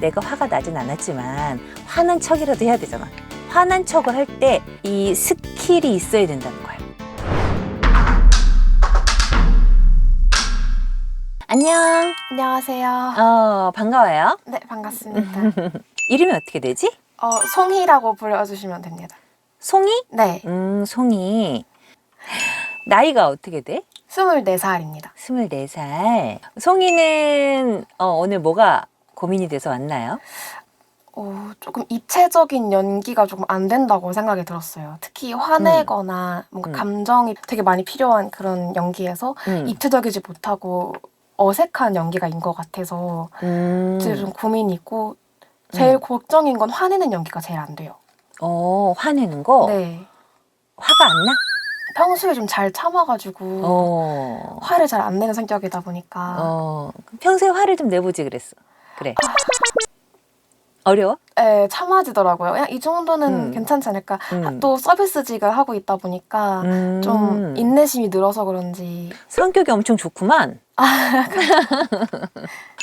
내가 화가 나진 않았지만 화난 척이라도 해야 되잖아. 화난 척을 할 때 이 스킬이 있어야 된다는 거야. 안녕. 안녕하세요. 어, 반가워요. 네, 반갑습니다. 이름이 어떻게 되지? 어, 송희라고 불러주시면 됩니다. 송이? 네, 음, 송이. 나이가 어떻게 돼? 24살입니다. 24살. 송이는 어, 오늘 뭐가 고민이 돼서 왔나요? 어, 조금 입체적인 연기가 조금 안 된다고 생각이 들었어요. 특히 화내거나 뭔가 음. 감정이 되게 많이 필요한 그런 연기에서 음. 입체적이지 못하고 어색한 연기가인 것 같아서 음. 좀 고민이 있고 제일 걱정인 건 화내는 연기가 제일 안 돼요. 어, 화내는 거? 네. 화가 안 나? 평소에 좀 잘 참아가지고 어. 화를 잘 안 내는 성격이다 보니까 어. 그럼 평소에 화를 좀 내보지 그랬어. 그래. 어려워? 예, 참아지더라고요. 그냥 이 정도는 음. 괜찮지 않을까. 음. 아, 또 서비스직을 하고 있다 보니까 음. 좀 인내심이 늘어서 그런지 성격이 엄청 좋구만.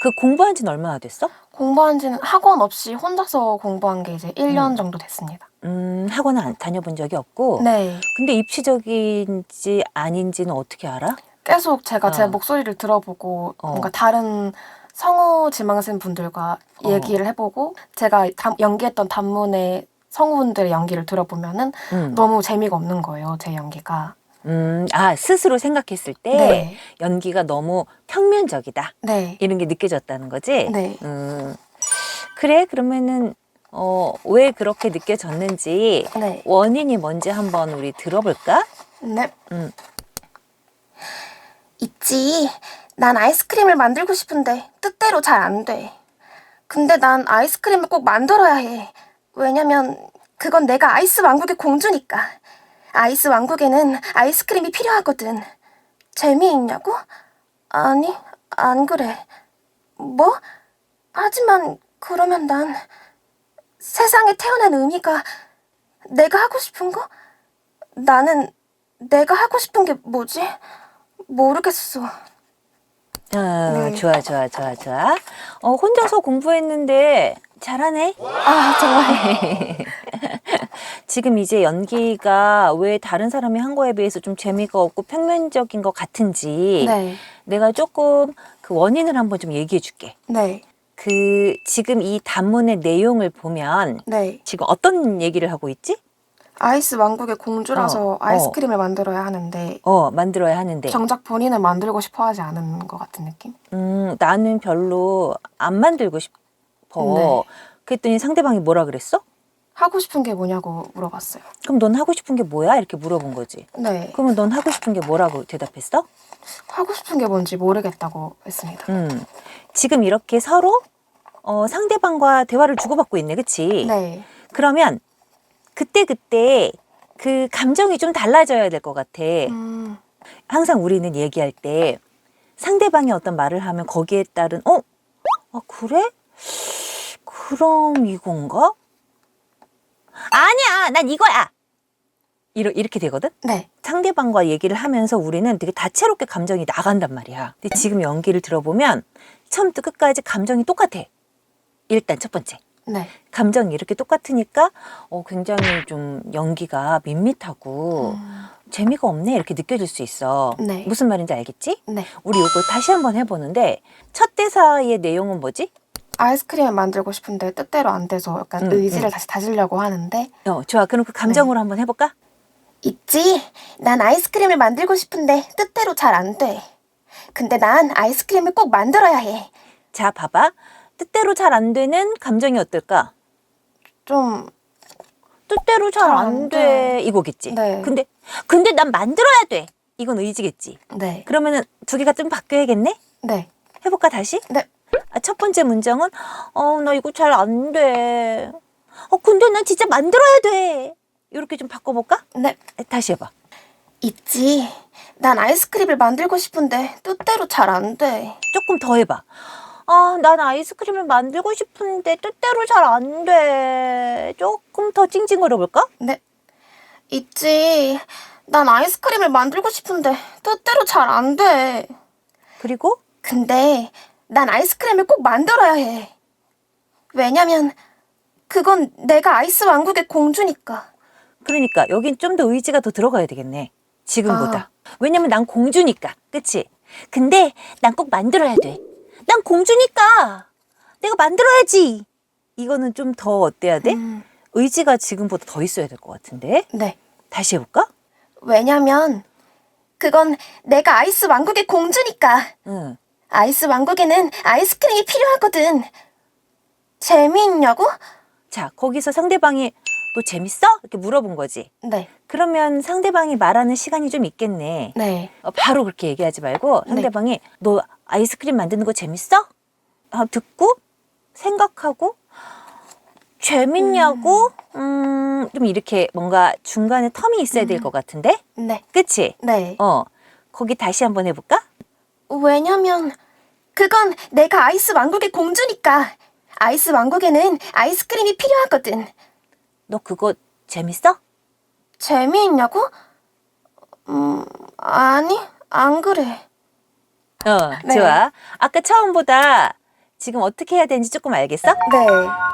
그 공부한 지는 얼마나 됐어? 공부한 지는 학원 없이 혼자서 공부한 게 이제 1년 음. 정도 됐습니다. 음, 학원은 안 다녀본 적이 없고. 네. 근데 입시적인지 아닌지는 어떻게 알아? 계속 제가 제 어. 목소리를 들어보고 어. 뭔가 다른 성우 지망생 분들과 어. 얘기를 해보고 제가 담- 연기했던 단문의 성우분들의 연기를 들어보면은 음. 너무 재미가 없는 거예요, 제 연기가. 음, 아, 스스로 생각했을 때 네. 연기가 너무 평면적이다. 네. 이런 게 느껴졌다는 거지? 네. 음, 그래, 그러면은, 어, 왜 그렇게 느껴졌는지 네. 원인이 뭔지 한번 우리 들어볼까? 네. 음. 있지. 난 아이스크림을 만들고 싶은데 뜻대로 잘 안 돼. 근데 난 아이스크림을 꼭 만들어야 해. 왜냐면 그건 내가 아이스 왕국의 공주니까. 아이스 왕국에는 아이스크림이 필요하거든. 재미있냐고? 아니, 안 그래. 뭐? 하지만 그러면 난 세상에 태어난 의미가 내가 하고 싶은 거? 나는 내가 하고 싶은 게 뭐지? 모르겠어. 어, 네. 좋아, 좋아, 좋아, 좋아. 어, 혼자서 공부했는데 잘하네? 아, 정말. 지금 이제 연기가 왜 다른 사람이 한 거에 비해서 좀 재미가 없고 평면적인 것 같은지 네. 내가 조금 그 원인을 한번 좀 얘기해 줄게. 네. 그 지금 이 단문의 내용을 보면 네. 지금 어떤 얘기를 하고 있지? 아이스 왕국의 공주라서 어, 아이스크림을 만들어야 하는데 어, 만들어야 하는데. 정작 본인은 만들고 싶어 하지 않은 것 같은 느낌? 음, 나는 별로 안 만들고 싶어. 네. 그랬더니 상대방이 뭐라 그랬어? 하고 싶은 게 뭐냐고 물어봤어요. 그럼 넌 하고 싶은 게 뭐야? 이렇게 물어본 거지. 네. 그러면 넌 하고 싶은 게 뭐라고 대답했어? 하고 싶은 게 뭔지 모르겠다고 했습니다. 음. 지금 이렇게 서로 어, 상대방과 대화를 주고받고 있네. 그치? 네. 그러면 그때 그때 그 감정이 좀 달라져야 될 것 같아. 음, 항상 우리는 얘기할 때 상대방이 어떤 말을 하면 거기에 따른 어? 아 그래? 그럼 이건가? 아니야, 난 이거야. 이러, 이렇게 되거든? 네. 상대방과 얘기를 하면서 우리는 되게 다채롭게 감정이 나간단 말이야. 근데 지금 연기를 들어보면 처음부터 끝까지 감정이 똑같아. 일단 첫 번째. 네. 감정이 이렇게 똑같으니까 어, 굉장히 좀 연기가 밋밋하고 음, 재미가 없네 이렇게 느껴질 수 있어. 네. 무슨 말인지 알겠지? 네. 우리 이거 다시 한번 해보는데 첫 대사의 내용은 뭐지? 아이스크림을 만들고 싶은데 뜻대로 안 돼서 약간 음, 의지를 음. 다시 다지려고 하는데 어, 좋아. 그럼 그 감정으로 한번 해볼까? 있지. 난 아이스크림을 만들고 싶은데 뜻대로 잘 안 돼. 근데 난 아이스크림을 꼭 만들어야 해. 자, 봐봐. 뜻대로 잘 안 되는 감정이 어떨까? 좀 뜻대로 잘 잘 안 안 돼. 돼. 이거겠지. 네. 근데, 근데 난 만들어야 돼. 이건 의지겠지. 네. 그러면은 두 개가 좀 바뀌어야겠네? 네. 해볼까, 다시? 네. 아, 첫 번째 문장은, 어, 나 이거 잘 안 돼. 어, 근데 난 진짜 만들어야 돼. 이렇게 좀 바꿔볼까? 네. 다시 해봐. 있지. 난 아이스크림을 만들고 싶은데 뜻대로 잘 안 돼. 조금 더 해봐. 아, 난 아이스크림을 만들고 싶은데 뜻대로 잘 안 돼. 조금 더 찡찡거려 볼까? 네. 있지. 난 아이스크림을 만들고 싶은데 뜻대로 잘 안 돼. 그리고 근데 난 아이스크림을 꼭 만들어야 해. 왜냐면 그건 내가 아이스 왕국의 공주니까. 그러니까 여긴 좀 더 의지가 더 들어가야 되겠네. 지금보다. 왜냐면 난 공주니까. 그치? 근데 난 꼭 만들어야 돼. 난 공주니까. 내가 만들어야지. 이거는 좀 더 어때야 돼? 음, 의지가 지금보다 더 있어야 될 것 같은데? 네. 다시 해볼까? 왜냐면 그건 내가 아이스 왕국의 공주니까. 응. 아이스 왕국에는 아이스크림이 필요하거든. 재미있냐고? 자, 거기서 상대방이 너 재밌어? 이렇게 물어본 거지. 네, 그러면 상대방이 말하는 시간이 좀 있겠네. 네, 어, 바로 그렇게 얘기하지 말고 네. 상대방이 너 아이스크림 만드는 거 재밌어? 아, 듣고 생각하고 재밌냐고? 음, 좀 이렇게 뭔가 중간에 텀이 있어야 될 것 같은데? 네, 그치? 네. 어, 거기 다시 한번 해볼까? 왜냐면 그건 내가 아이스 왕국의 공주니까. 아이스 왕국에는 아이스크림이 필요하거든. 너 그거 재밌어? 재미있냐고? 음, 아니, 안 그래. 어, 네. 좋아. 아까 처음보다 지금 어떻게 해야 되는지 조금 알겠어? 네,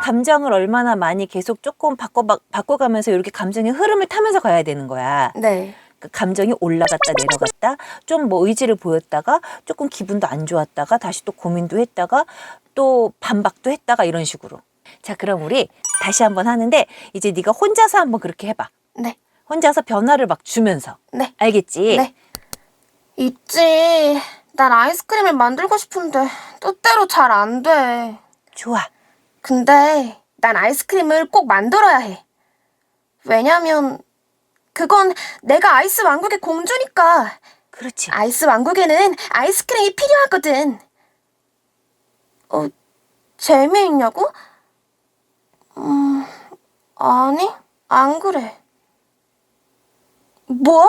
감정을 얼마나 많이 계속 조금 바꿔, 바꿔가면서 이렇게 감정의 흐름을 타면서 가야 되는 거야. 네, 그 감정이 올라갔다 내려갔다 좀 뭐 의지를 보였다가 조금 기분도 안 좋았다가 다시 또 고민도 했다가 또 반박도 했다가 이런 식으로 자 그럼 우리 다시 한번 하는데 이제 네가 혼자서 한번 그렇게 해봐 네, 혼자서 변화를 막 주면서 네, 알겠지? 네. 있지. 난 아이스크림을 만들고 싶은데 뜻대로 잘 안 돼. 좋아 근데 난 아이스크림을 꼭 만들어야 해. 왜냐면 그건 내가 아이스 왕국의 공주니까. 그렇지 아이스 왕국에는 아이스크림이 필요하거든. 어, 재미있냐고? 음, 아니, 안 그래. 뭐?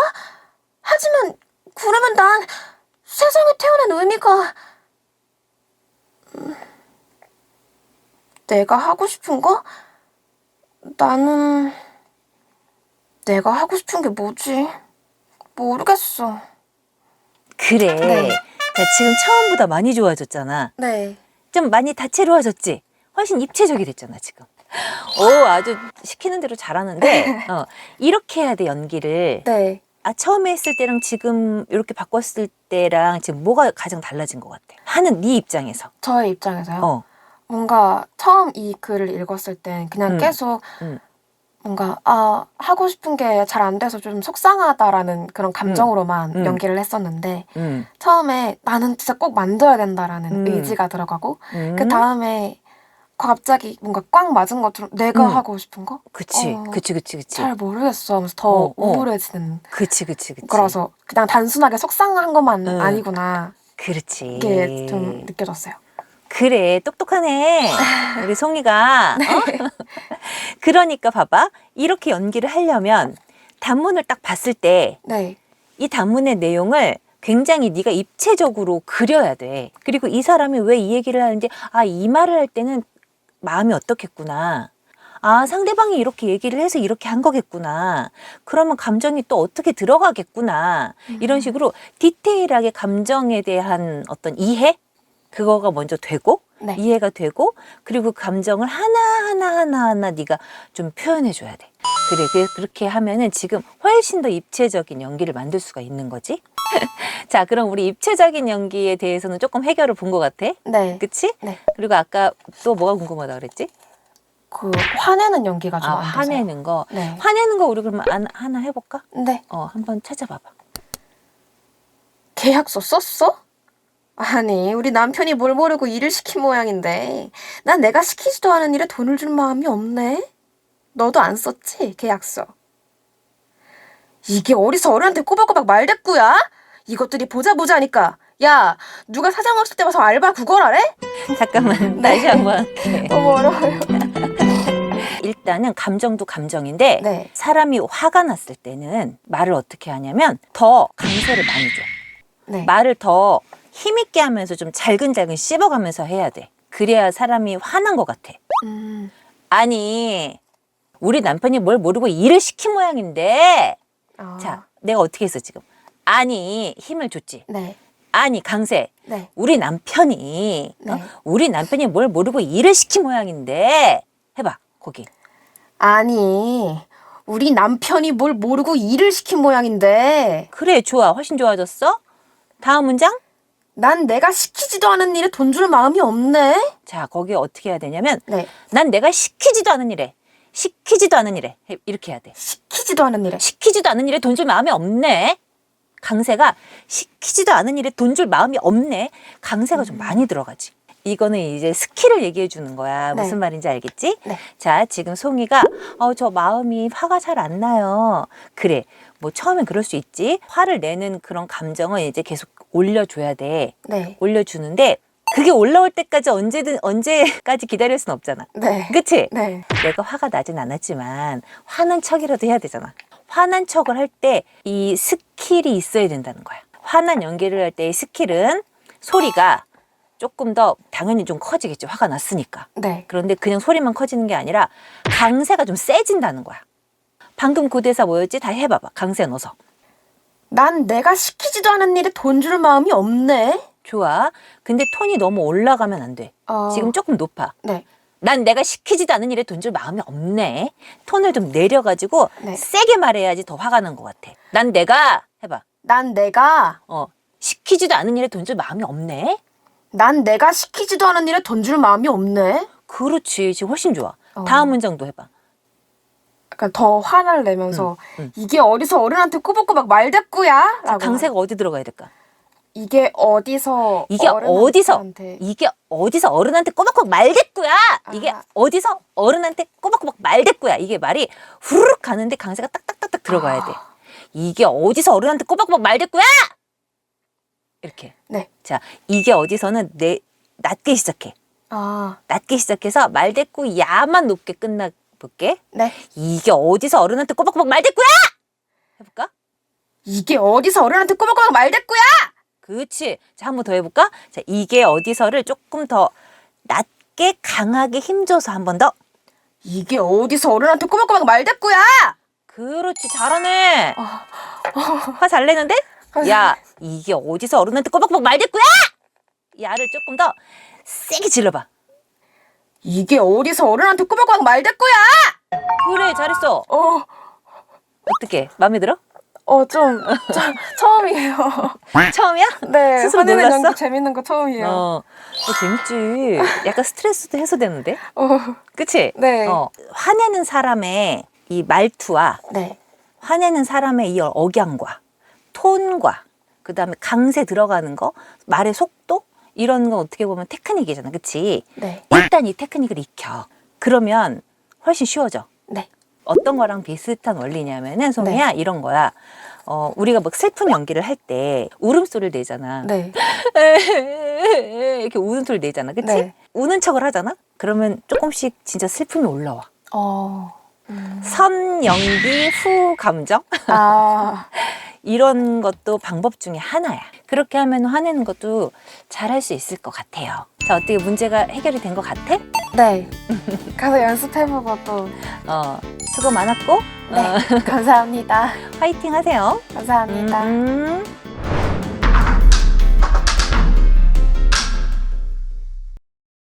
하지만, 그러면 난 세상에 태어난 의미가, 음, 내가 하고 싶은 거? 나는, 내가 하고 싶은 게 뭐지? 모르겠어. 그래 네. 자 지금 처음보다 많이 좋아졌잖아 네. 좀 많이 다채로워졌지 훨씬 입체적이 됐잖아 지금 오 아주 시키는 대로 잘하는데 어, 이렇게 해야 돼 연기를 네. 아 처음에 했을 때랑 지금 이렇게 바꿨을 때랑 지금 뭐가 가장 달라진 것 같아? 하는 네 입장에서. 저의 입장에서요. 어. 뭔가 처음 이 글을 읽었을 땐 그냥 음. 계속 음. 뭔가 아 하고 싶은 게 잘 안 돼서 좀 속상하다라는 그런 감정으로만 음. 연기를 했었는데 음. 처음에 나는 진짜 꼭 만들어야 된다라는 음. 의지가 들어가고 음. 그 다음에 갑자기 뭔가 꽉 맞은 것처럼 내가 음. 하고 싶은 거? 그치, 어, 그치, 그치, 그치. 잘 모르겠어 하면서 더 어, 어. 우울해지는 그치, 그치, 그치. 그래서 그냥 단순하게 속상한 것만 음. 아니구나 그렇지. 이게 좀 느껴졌어요. 그래, 똑똑하네. 우리 송이가. 네. 어? 그러니까 봐봐. 이렇게 연기를 하려면 단문을 딱 봤을 때 네. 이 단문의 내용을 굉장히 네가 입체적으로 그려야 돼. 그리고 이 사람이 왜 이 얘기를 하는지 아, 이 말을 할 때는 마음이 어떻겠구나. 아, 상대방이 이렇게 얘기를 해서 이렇게 한 거겠구나. 그러면 감정이 또 어떻게 들어가겠구나. 이런 식으로 디테일하게 감정에 대한 어떤 이해? 그거가 먼저 되고 네. 이해가 되고 그리고 그 감정을 하나하나 하나하나 네가 좀 표현해 줘야 돼. 그래, 그- 그렇게 하면은 지금 훨씬 더 입체적인 연기를 만들 수가 있는 거지. 자, 그럼 우리 입체적인 연기에 대해서는 조금 해결을 본 것 같아. 네. 그치? 네. 그리고 아까 또 뭐가 궁금하다 그랬지? 그 화내는 연기가 좀 아, 안 돼서. 화내는 거. 네. 화내는 거 우리 그러면 안- 하나 해볼까? 네. 어, 한번 찾아봐봐. 계약서 썼어? 아니, 우리 남편이 뭘 모르고 일을 시킨 모양인데, 난 내가 시키지도 않은 일에 돈을 줄 마음이 없네? 너도 안 썼지, 계약서? 이게 어디서 어른한테 꼬박꼬박 말대꾸야? 이것들이 보자 보자니까. 야, 누가 사장 없을 때 와서 알바 구걸하래? 잠깐만, 네. 다시 한번. 너무 어려워요. 일단은 감정도 감정인데 네. 사람이 화가 났을 때는 말을 어떻게 하냐면 더 강세를 많이 줘. 네. 말을 더 힘있게 하면서 좀 잘근잘근 씹어가면서 해야 돼. 그래야 사람이 화난 것 같아. 음, 아니, 우리 남편이 뭘 모르고 일을 시킨 모양인데, 아, 자, 내가 어떻게 했어, 지금? 아니, 힘을 줬지. 네. 아니 강세 네. 우리 남편이 어? 네. 우리 남편이 뭘 모르고 일을 시킨 모양인데 해봐 거기 아니, 우리 남편이 뭘 모르고 일을 시킨 모양인데, 그래 좋아 훨씬 좋아졌어 다음 문장 난 내가 시키지도 않은 일에 돈 줄 마음이 없네? 자 거기 어떻게 해야 되냐면 네. 난 내가 시키지도 않은 일에 시키지도 않은 일에 해- 이렇게 해야 돼 시키지도 않은 일에. 시키지도 않은 일에 돈 줄 마음이 없네 강세가 시키지도 않은 일에 돈 줄 마음이 없네 강세가 좀 많이 들어가지 이거는 이제 스킬을 얘기해 주는 거야 네. 무슨 말인지 알겠지 네. 자 지금 송이가 어 저 마음이 화가 잘 안 나요 그래 뭐 처음엔 그럴 수 있지 화를 내는 그런 감정은 이제 계속 올려줘야 돼 네. 올려주는데 그게 올라올 때까지 언제든 언제까지 기다릴 순 없잖아 네. 그치 네. 내가 화가 나진 않았지만 화난 척이라도 해야 되잖아. 화난 척을 할 때 이 스킬이 있어야 된다는 거야. 화난 연기를 할 때의 스킬은 소리가 조금 더 당연히 좀 커지겠죠. 화가 났으니까. 네. 그런데 그냥 소리만 커지는 게 아니라 강세가 좀 세진다는 거야. 방금 그 대사 뭐였지? 다 해봐봐. 강세 넣어서. 난 내가 시키지도 않은 일에 돈 줄 마음이 없네? 좋아. 근데 톤이 너무 올라가면 안 돼. 어. 지금 조금 높아. 네. 난 내가 시키지도 않은 일에 돈 줄 마음이 없네. 톤을 좀 내려가지고 네. 세게 말해야지 더 화가 난 것 같아. 난 내가 해봐. 난 내가, 어 시키지도 않은 일에 돈 줄 마음이 없네. 난 내가 시키지도 않은 일에 돈 줄 마음이 없네? 그렇지, 지금 훨씬 좋아. 어. 다음 문장도 해봐. 약간 더 화를 내면서 응, 응. 이게 어디서 어른한테 꾸벅꾸벅 말대꾸야? 라고. 강세가 어디 들어가야 될까? 이게 어디서 이게 어디서 어른한테 이게 어디서 어른한테 꼬박꼬박 말대꾸야. 이게 아. 어디서 어른한테 꼬박꼬박 말대꾸야. 이게 말이 후루룩 가는데 강세가 딱딱딱딱 들어가야 돼. 아. 이게 어디서 어른한테 꼬박꼬박 말대꾸야. 이렇게. 네. 자, 이게 어디서는 내 낮게 시작해. 아, 낮게 시작해서 말대꾸 야만 높게 끝나 볼게. 네. 이게 어디서 어른한테 꼬박꼬박 말대꾸야! 해볼까? 이게 어디서 어른한테 꾸벅꾸벅 말대꾸야? 그렇지. 자, 한 번 더 해볼까? 자, 이게 어디서를 조금 더 낮게 강하게 힘줘서 한 번 더. 이게 어디서 어른한테 꾸벅꾸벅 말대꾸야? 그렇지. 잘하네. 아. 화잘 내는데? 야, 이게 어디서 어른한테 꼬박꼬박 말대꾸야! 야를 조금 더 세게 질러봐. 이게 어디서 어른한테 꾸벅꾸벅 말대꾸야? 그래, 잘했어. 어, 어떻게? 마음에 들어? 어, 좀, 좀 처음이에요. 처음이야? 네, 스스로 화내는 놀랐어? 연기 재밌는 거 처음이에요. 어, 어, 재밌지. 약간 스트레스도 해소되는데? 어, 그치? 네. 어, 화내는 사람의 이 말투와 네, 화내는 사람의 이 억양과 톤과 그 다음에 강세 들어가는 거, 말의 속도? 이런 건 어떻게 보면 테크닉이잖아. 그치? 네, 일단 이 테크닉을 익혀. 그러면 훨씬 쉬워져. 네, 어떤 거랑 비슷한 원리냐면은 소미야 이런 거야. 어, 우리가 막 슬픈 연기를 할 때 울음소리를 내잖아. 네, 이렇게 우는 소리 내잖아. 그치? 네. 우는 척을 하잖아? 그러면 조금씩 진짜 슬픔이 올라와. 어, 음. 선 연기 후 감정? 아, 이런 것도 방법 중에 하나야. 그렇게 하면 화내는 것도 잘할 수 있을 것 같아요. 자, 어떻게 문제가 해결이 된 것 같아? 네. 가서 연습해보고 또. 어, 수고 많았고, 네, 어, 감사합니다. 화이팅 하세요. 감사합니다. 음, 음.